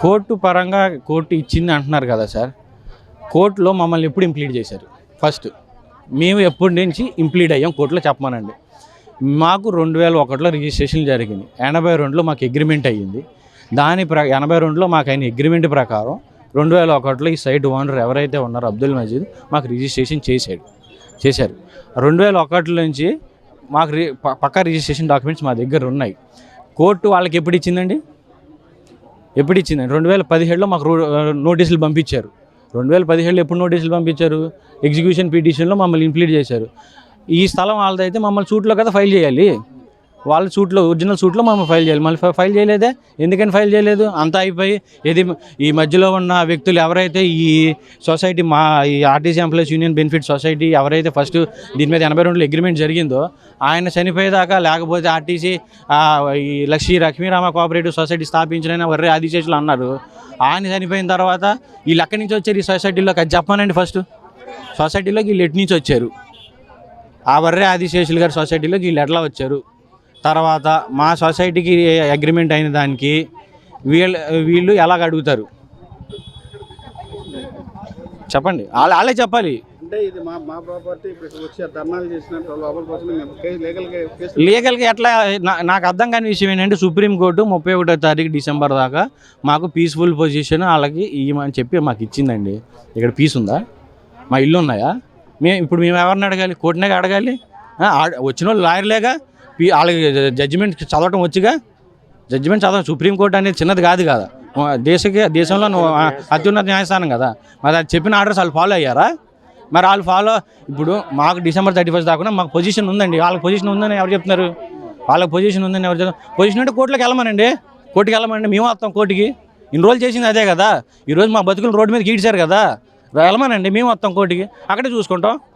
Court పరంగా court ఇచ్చింది అంటున్నారు కదా సార్ కోర్టులో మమ్మల్ని ఎప్పుడు ఇంప్లీడ్ చేశారు? ఫస్ట్ మేము ఎప్పటి నుంచి ఇంప్లీడ్ అయ్యాం? కోర్టులో చెప్పమానండి. మాకు రెండు వేల ఒకటిలో రిజిస్ట్రేషన్ జరిగింది. ఎనభై రెండులో మాకు అగ్రిమెంట్ అయ్యింది. దాని ప్ర ఎనభై రెండులో మాకు అయిన అగ్రిమెంట్ ప్రకారం రెండు వేల ఒకటిలో ఈ సైట్ ఓనర్ ఎవరైతే ఉన్నారో అబ్దుల్ మజీద్ మాకు రిజిస్ట్రేషన్ చేశాడు. చేశారు. రెండు వేల ఒకటి నుంచి మాకు రి- ప- పక్కా రిజిస్ట్రేషన్ డాక్యుమెంట్స్ మా దగ్గర ఉన్నాయి. కోర్టు వాళ్ళకి ఎప్పుడు ఇచ్చిందండి? ఎప్పుడు ఇచ్చిందండి రెండు వేల పదిహేడులో మాకు రో- నోటీసులు పంపించారు. రెండు వేల పదిహేడులో ఎప్పుడు నోటీసులు పంపించారు? ఎగ్జిక్యూషన్ పిటిషన్లో మమ్మల్ని ఇంప్లీట్ చేశారు. ఈ స్థలం వాళ్ళదైతే మమ్మల్ని సూట్లో కదా ఫైల్ చేయాలి? వాళ్ళ సూట్లో ఒరిజినల్ సూట్లో మనం ఫైల్ చేయాలి. మళ్ళీ ఫైల్ చేయలేదే? ఎందుకని ఫైల్ చేయలేదు? అంతా అయిపోయి ఇది ఈ మధ్యలో ఉన్న వ్యక్తులు ఎవరైతే ఈ సొసైటీ మా ఈ RTC employees union benefit society ఎవరైతే ఫస్ట్ దీని మీద ఎనభై రెండులో అగ్రిమెంట్ జరిగిందో ఆయన చనిపోయేదాకా లేకపోతే ఆర్టీసీ ఈ లక్ష్మీ లక్ష్మీరామ కోఆపరేటివ్ సొసైటీ స్థాపించిన వర్రే ఆదిశేషులు అన్నారు. ఆయన చనిపోయిన తర్వాత వీళ్ళు ఎక్కడి నుంచి వచ్చారు ఈ సొసైటీలోకి అది చెప్పానండి ఫస్ట్ సొసైటీలోకి వీళ్ళు ఎటు నుంచి వచ్చారు? ఆ వర్రే ఆదిశేషులు గారి సొసైటీలోకి వీళ్ళు ఎట్లా వచ్చారు? తర్వాత మా సొసైటీకి అగ్రిమెంట్ అయిన దానికి వీళ్ళు వీళ్ళు ఎలాగ అడుగుతారు? చెప్పండి. వాళ్ళ వాళ్ళే చెప్పాలి. అంటే ఇది మా మా ప్రాపర్టీ ధర్నాలు చేసినట్టు లోపల లీగల్గా ఎట్లా నా- నాకు అర్థం కాని విషయం ఏంటంటే సుప్రీంకోర్టు ముప్పై ఒకటో తారీఖు డిసెంబర్ దాకా మాకు పీస్ఫుల్ పొజిషన్ వాళ్ళకి ఇవ్వమని చెప్పి మాకు ఇచ్చిందండి. ఇక్కడ పీస్ ఉందా? మా ఇల్లు ఉన్నాయా? మేము ఇప్పుడు మేము ఎవరిని అడగాలి? కోర్టునే అడగాలి? వచ్చిన వాళ్ళు లాయర్లేగా? వాళ్ళకి జడ్జిమెంట్ చదవటం వచ్చిగా జడ్జిమెంట్ చదవడం సుప్రీంకోర్టు అనేది చిన్నది కాదు కదా. దేశకి దేశంలో నువ్వు అత్యున్నత న్యాయస్థానం కదా. మరి అది చెప్పిన ఆర్డర్స్ వాళ్ళు ఫాలో అయ్యారా? మరి వాళ్ళు ఫాలో ఇప్పుడు మాకు డిసెంబర్ థర్టీ ఫస్ట్ దాకా మాకు పొజిషన్ ఉందండి. వాళ్ళకి పొజిషన్ ఉందని ఎవరు చెప్తున్నారు? వాళ్ళకి పొజిషన్ ఉందని ఎవరు చెప్తున్నారు? పొజిషన్ అంటే కోర్టులోకి వెళ్ళమనండి. కోర్టుకి వెళ్ళమనండి. మేము వస్తాం కోర్టుకి? ఇన్ని రోజులు చేసింది అదే కదా. ఈరోజు మా బతుకులు రోడ్డు మీద గీడ్చారు కదా. వెళ్ళమనండి. మేము వస్తాం కోర్టుకి? అక్కడే చూసుకుంటాం.